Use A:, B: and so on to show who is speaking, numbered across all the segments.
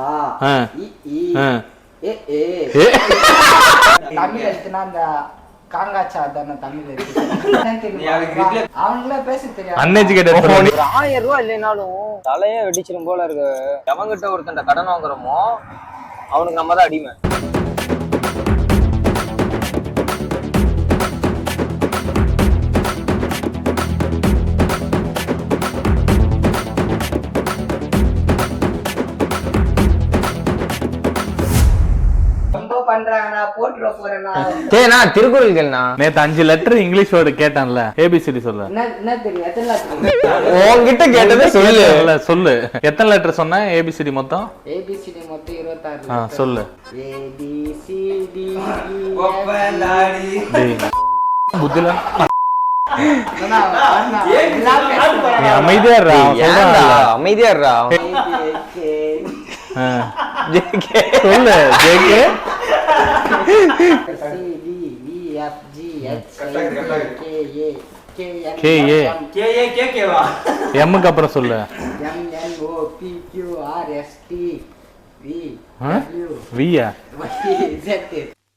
A: ஆ
B: ஆ.
A: இ ஈ
B: ஆ.
A: ஏ. ஏ.
B: ஏ.
A: தமிழ் எழுத்துனா அந்த காங்காச்சா தானே தமிழ் அவனுங்களே பேச தெரியாது.
B: அன்எஜுகேட்டட்
C: ஆயிரம் ரூபாய் இல்லைனாலும் தலையே வெடிச்சிரும் போல இருக்கு. எவங்கிட்ட ஒருத்தன் கடன் வாங்குறோமோ அவனுக்கு நம்ம தான் அடிமை.
A: பண்றாங்கண்ணா போட்டுற போறேண்ணா
C: ஏண்ணா திருக்குறள் கேளுண்ணா
B: நேத்து அஞ்சு லெட்டர் இங்கிலீஷ் வேர்டு கேட்டான்ல ஏபிசிடி சொல்ல.
A: என்ன என்ன தெரியும் எத்தனை தெரியும்
C: உன்கிட்ட கேட்டதை சொல்லு.
B: இல்ல, சொல்லு. எத்தனை லெட்டர் சொன்ன ஏபிசிடி மொத்தம்?
A: ஏபிசிடி மொத்தம் இருபத்தாறு
B: ஆ சொல்லு. புத்தில. நீ அமைதியா இருடா, அவன்.
C: அமைதியா இருடா
B: ஜேகே எம்முக்கு அப்புறம் சொல்லு.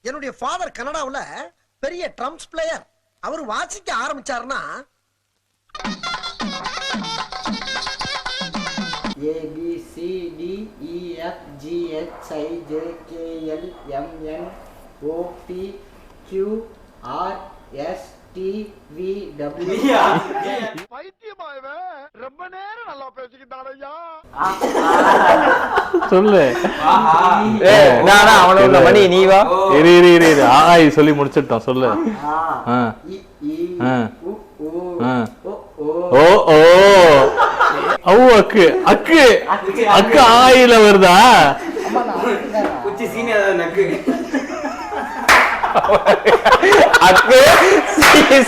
D: என்னுடைய ஃபாதர் கனடாவுல பெரிய ட்ரம்ஸ் பிளேயர் அவர் வாசிக்க ஆரம்பிச்சாருன்னா
A: டபிள்யூ
E: நீயா?
D: ரொம்ப நேரம் நல்லா
B: சொல்லு.
C: விட மணி நீ வா.
B: இரு இரு இரு இரு. ஆ இது சொல்லி முடிச்சிட்டோம். சொல்லு. ஆ.
A: இ இ
B: ஆ.
A: உ உ
B: ஆ.
A: ஓ ஓ.
B: ஓ ஓ. அவு அக்கு. அக்கு. அக்கு. ஆயில வருதா?
C: அக்கு?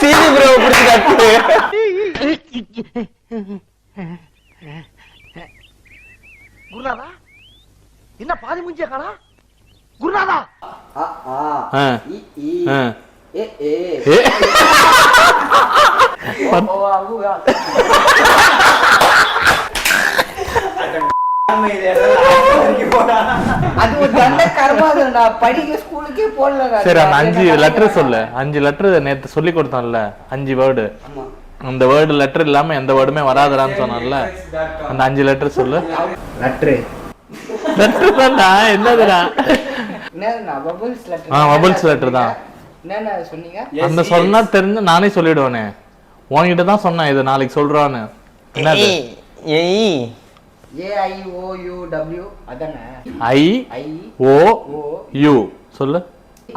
C: சீனி ப்ரோ பிடிச்சி அக்கு.
D: குருநாதா? என்ன பாதி முஞ்சிய காணா? குருநாதா?
A: அ ஆ.
B: ஆ.
A: இ இ.
B: ஆ.
A: ஏ ஏ.
B: ஏ.
A: ஓ ஓ அவு ஆ. அது ஒரு தண்ட கர்மாதுடா படிக்க ஸ்கூலுக்கே போடல
B: சரி அந்த அஞ்சு லெட்டர் சொல்லு. அஞ்சு லெட்டர் நேத்து சொல்லி கொடுத்தோம்ல அஞ்சு வேர்டு அந்த வேர்டு லெட்டர் இல்லாம எந்த வேர்டுமே வராதுடான்னு சொன்னோம்ல. அந்த அஞ்சு லெட்டர் சொல்லு.
A: லெட்டர்
B: லெட்டர் தான்டா என்னதுடா?
A: என்னதுண்ணா பபுள்ஸ் லெட்டர்
B: ஆ, தான். அந்த சொன்னா தெரிஞ்சு நானே சொல்லிடுவேனே. உன்கிட்ட தான் சொன்னேன் இது நாளைக்கு சொல்றான்னு. என்னது?
C: ஏய், ஏய்
A: ஏ ஐ ஓ யூ டபிள்யூ அதானே
B: ஐ
A: ஐ
B: ஓ
A: ஓ
B: யூ சொல்லு.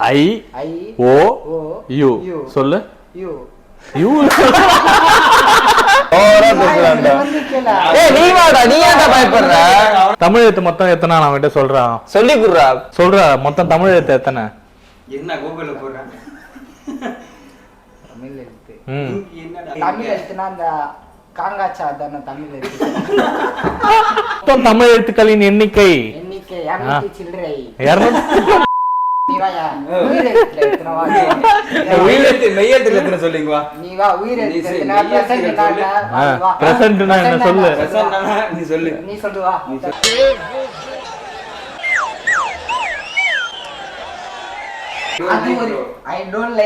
B: I
A: I
B: O
A: O
B: U. சொல்லு
A: யூ
B: யூ தமிழ் எழுத்து மொத்தம் எத்தனை நான் அவன்கிட்ட சொல்றான்?
C: சொல்லி குடுறா.
B: சொல்றா மொத்தம் தமிழ் எழுத்து எத்தனை?
E: என்ன கூகுள்ல போடுறாங்க?
A: தமிழ் எழுத்து. தமிழ் எழுத்துனா அந்த காங்காச்சா தானே தமிழ் எழுத்து.
B: தமிழ் எழுத்துக்களின் எண்ணிக்கை.
A: எண்ணிக்கை இரநூத்தி சில்லறை.
B: என்ன சொல்லு.
E: நீ சொல்லு.
A: நீ சொல்லு. வா அது ஒரு ஐ டோன்ட்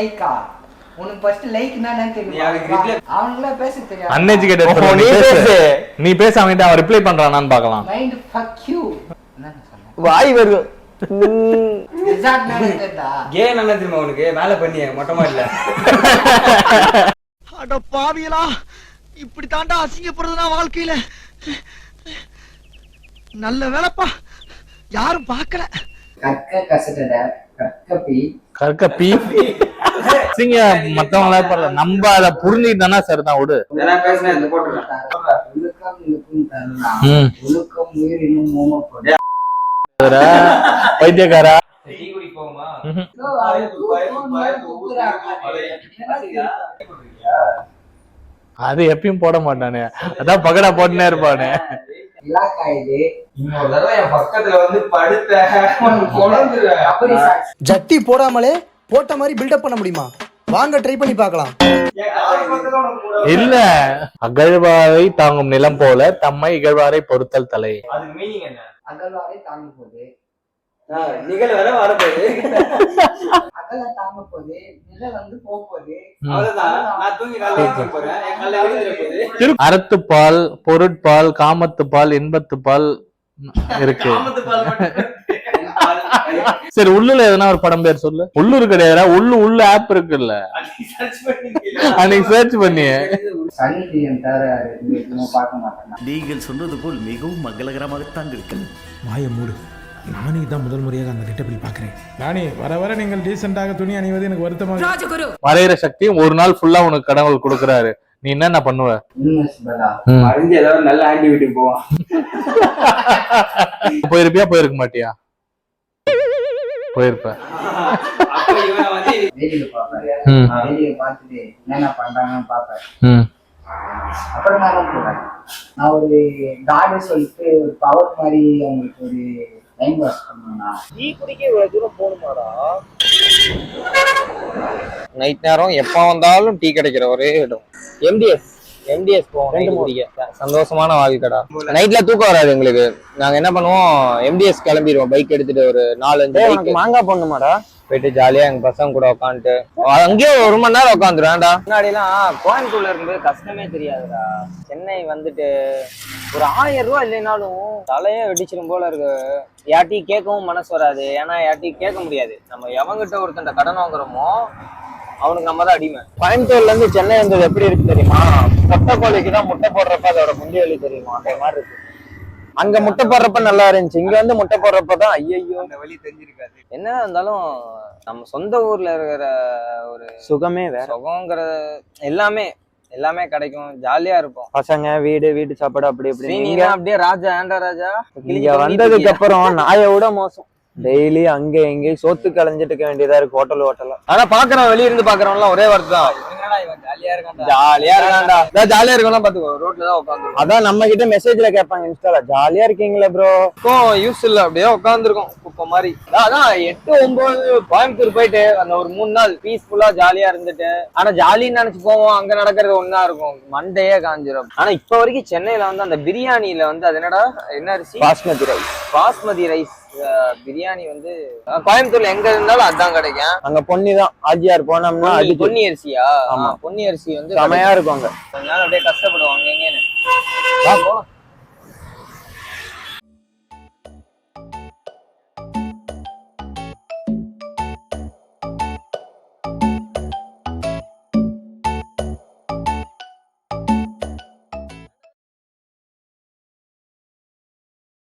A: உனக்கு ஃபர்ஸ்ட் லைக் என்னன்னு
E: நீ
A: தெரியும்? பேச தெரியாது.
B: அன்எஜுகேட்டட்
C: ஓ, நீ பேசு.
B: நீ பேச அவன்கிட்ட அவன் ரிப்ளை பண்றானான்னு பார்க்கலாம்.
A: மைண்ட் ஃபக் யூ என்ன சொன்னேன்
C: வாய் வரும்
E: கே நல்லா தெரியுமா உனக்கு? மேல பண்ணிய மொட்டை மாடல
D: அட பாவியலா இப்படி தாண்டா அசிங்கப்படுறதுனா வாழ்க்கையில. நல்ல வேலைப்பா. யாரும் பார்க்கல.
A: கற்க கசடட கற்க பி.
B: கற்க பி. சிங்க மத்தவங்கள பரல நம்ம அத புரிஞ்சுக்கிட்டோம்னா சரிதான் விடு.
E: நான் பேசினேன் இந்த போட்டுறேன்
A: ஒழுக்கம் இருக்கும் தரலாம்
B: ம்.
A: ஒழுக்கம் உயிரினும் மூமப்படும்
B: அதுடா, பைத்தியக்காரா?
E: டீ குடி போகுமா
B: ம்ஹும். அது எப்பயும் போட மாட்டானே. அதான் பகடா போட்டுனே இருப்பானே.
F: ஜட்டி போடாமலே போட்ட மாதிரி பில்டப் பண்ண முடியுமா? வாங்க ட்ரை பண்ணி பார்க்கலாம்.
B: இல்ல. அகழ்வாரை தாங்கும் நிலம் போல தம்மை இகழ்வாரை பொறுத்தல் தலை.
E: அதுக்கு மீனிங் என்ன?
A: அகழ்வாரை தாங்க போகுது
E: நிகழ் வர வரப்போகுது.
A: அகல தாங்க போகுது நிழல் வந்து போக போகுது
E: அவ்வளவுதான். நான் தூங்கி காலையில எழுந்திருக்க போறேன் என் காலையில எழுந்திருக்க போகுது.
B: அறத்துப்பால் பொருட்பால் காமத்துப்பால் இன்பத்துப்பால் இருக்கு.
E: காமத்து பால் மட்டும்
B: சரி உள்ளுல எதனா ஒரு படம் பேர் சொல்லு. உள்ளூர் கிடையாதுடா உள்ளு உள்ள ஆப் இருக்குல்ல. அன்னைக்கு சர்ச் பண்ணி
G: நீங்கள் சொன்னது போல் மிகவும் மங்களகரமாகத்தான் இருக்கிறது.
H: வாயை மூடு. நானே தான் முதல் முறையாக அந்த கெட்டப்படி பார்க்குறேன். ராணி வர வர நீங்கள் டீசெண்டாக துணி அணிவது எனக்கு வருத்தமாக
B: மறையிற சக்தி ஒரு நாள் ஃபுல்லா உனக்கு கடவுள் கொடுக்குறாரு. நீ என்னென்ன பண்ணுவ?
E: மறைஞ்சு ஏதாவது நல்ல ஆண்டி வீட்டுக்கு போவான்.
B: போயிருப்பியா போயிருக்க மாட்டியா? ம்.
A: அப்புறம் நான் என்ன பண்ணுவேன் நான் ஒரு காடு சொல்லிட்டு ஒரு பவர் மாதிரி அவங்களுக்கு ஒரு டைம் வாஷ் பண்ணுவேன்னா
C: டீ குடிக்க இவ்வளவு தூரம் போகணுமாடா நைட் நேரம் எப்ப வந்தாலும் டீ கிடைக்கிற ஒரே இடம். எம்டிஎஸ் எம்டிஎஸ் போவோம் குடிக்க. சந்தோஷமான வாழ்க்கை கடா நைட்ல தூக்கம் வராது எங்களுக்கு. நாங்க என்ன பண்ணுவோம் எம்டிஎஸ் கிளம்பிடுவோம் பைக் எடுத்துட்டு ஒரு நாலு அஞ்சு மாங்காய் பண்ணுமாடா போயிட்டு ஜாலியா எங்க பசங்க கூட உட்காந்துட்டு அங்கேயே ஒரு மணி நேரம் உட்காந்துருவேன்டா முன்னாடி எல்லாம் கோயம்புத்தூர்ல இருக்கும்போது கஷ்டமே தெரியாதுடா. சென்னை வந்துட்டு ஒரு ஆயிரம் ரூபாய் இல்லைனாலும் தலையே வெடிச்சிரும் போல இருக்கு. யார்ட்டையும் கேட்கவும் மனசு வராது. ஏன்னா யார்ட்டையும் கேட்க முடியாது. நம்ம எவங்கிட்ட ஒருத்தன் கடன் வாங்குறோமோ அவனுக்கு நம்ம தான் அடிமை. கோயம்புத்தூர்ல இருந்து சென்னை வந்தது எப்படி இருக்கு தெரியுமா? முட்டை கோழிக்கு தான் முட்டை போடுறப்ப அதோட முந்தி வலி தெரியுமா? அந்த மாதிரி இருக்கு. அங்க முட்டை போடுறப்ப நல்லா இருந்துச்சு. இங்க வந்து முட்டை போடுறப்ப தான் ஐயோ
E: அந்த வழி தெரிஞ்சிருக்காது.
C: என்ன இருந்தாலும் நம்ம சொந்த ஊர்ல இருக்கிற ஒரு சுகமே வேற. சுகங்கிற எல்லாமே எல்லாமே கிடைக்கும். ஜாலியா இருக்கும்
I: பசங்க வீடு வீட்டு சாப்பாடு அப்படி இப்படி
C: நீங்க
I: நீங்க
C: அப்படியே ராஜா ஏண்டா ராஜா?
I: இங்க வந்ததுக்கு அப்புறம் நாயை விட மோசம். டெய்லி அங்க எங்க சோத்து கலைஞ்சிட்டு இருக்க வேண்டியதா இருக்கு ஹோட்டல் ஹோட்டலா.
C: ஆனா பாக்குறவன் வெளிய இருந்து பாக்குறவன்லாம் ஒரே வார்த்தை தான்.
E: ஜாலியா இருக்கான்டா
C: ஜாலியா இருக்கலாம் பாத்துக்கோ. ரோட்ல தான் உட்காந்து
I: அதான் நம்ம கிட்ட மெசேஜ்ல கேட்பாங்க இன்ஸ்டால ஜாலியா இருக்கீங்களா ப்ரோ
C: யூஸ் இல்ல. அப்படியே உட்காந்துருக்கோம் குப்பை மாதிரி. அதான், எட்டு ஒன்பது கோயம்புத்தூர் போயிட்டு அந்த ஒரு மூணு நாள் பீஸ்ஃபுல்லா ஜாலியா இருந்துட்டு ஆனா ஜாலின்னு நினைச்சு போவோம். அங்க நடக்கிறது ஒண்ணா இருக்கும். மண்டையே காஞ்சிரும். ஆனா இப்ப வரைக்கும் சென்னையில வந்து அந்த பிரியாணில வந்து அது என்னடா? என்ன அரிசி
I: பாஸ்மதி ரைஸ்
C: பாஸ்மதி ரைஸ் பிரியாணி வந்து கோயம்புத்தூர்ல எங்க இருந்தாலும் அதான் கிடைக்கும்.
I: அங்க பொன்னி தான் ஆஜியார் போனோம்னா அடிச்சு.
C: பொன்னி அரிசியா?
I: ஆமா.
C: பொன்னி அரிசி வந்து
I: செமையா இருக்கும் அங்க.
C: கொஞ்ச நாள் அப்படியே கஷ்டப்படுவாங்க எங்கன்னு போலாம்.